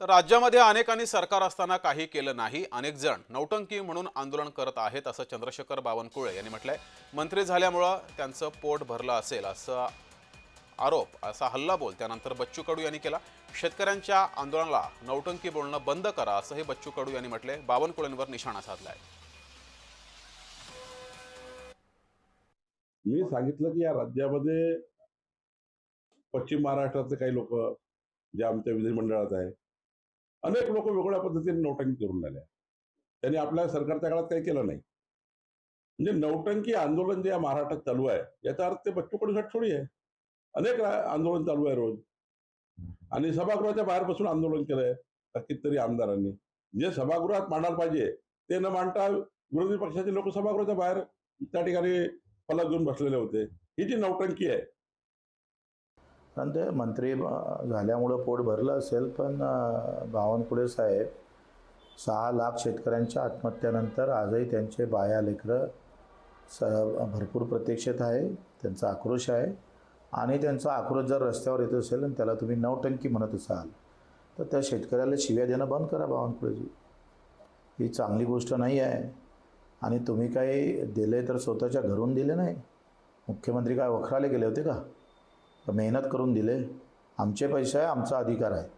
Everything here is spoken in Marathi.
तर राज्यामध्ये अनेकांनी सरकार असताना काही केलं नाही. अनेक जण नौटंकी म्हणून आंदोलन करत आहेत असं चंद्रशेखर बावनकुळे यांनी म्हटलंय. मंत्री झाल्यामुळं त्यांचं पोट भरलं असेल असं आरोप असा हल्लाबोल त्यानंतर बच्चू कडू यांनी केला. शेतकऱ्यांच्या आंदोलनाला नौटंकी बोलणं बंद करा असंही बच्चू कडू यांनी म्हटलंय. बावनकुळेंवर निशाणा साधलाय. मी सांगितलं की या राज्यामध्ये पश्चिम महाराष्ट्रातले काही लोक जे आमच्या विधिमंडळात आहे अनेक लोक वेगवेगळ्या पद्धतीने नौटंकी करून राहिले. त्यांनी आपल्या सरकारच्या काळात काही केलं नाही. म्हणजे नौटंकी आंदोलन जे या महाराष्ट्रात चालू आहे याचा अर्थ ते बच्चू कडूसाठी थोडी आहे. अनेक आंदोलन चालू आहे रोज. आणि सभागृहाच्या बाहेर बसून आंदोलन केलंय कितीतरी आमदारांनी. जे सभागृहात मांडायला पाहिजे ते न मांडता विरोधी पक्षाचे लोक सभागृहाच्या बाहेर त्या ठिकाणी फलक घेऊन बसलेले होते. ही जी नौटंकी आहे कारण ते मंत्री झाल्यामुळं पोट भरलं असेल पण बावनकुळे साहेब सहा लाख शेतकऱ्यांच्या आत्महत्यानंतर आजही त्यांचे बाया लेकरं स भरपूर प्रतीक्षेत आहे त्यांचा आक्रोश आहे. आणि त्यांचा आक्रोश जर रस्त्यावर येत असेल आणि त्याला तुम्ही नवटंकी म्हणत असाल तर त्या शेतकऱ्याला शिव्या देणं बंद करा बावनकुळेजी. ही चांगली गोष्ट नाही आहे. आणि तुम्ही काही दिले तर स्वतःच्या घरून दिले नाही. मुख्यमंत्री काय वखराले गेले होते का? मेहनत करून दिले. आमचे पैसे आहे आमचा अधिकार आहे.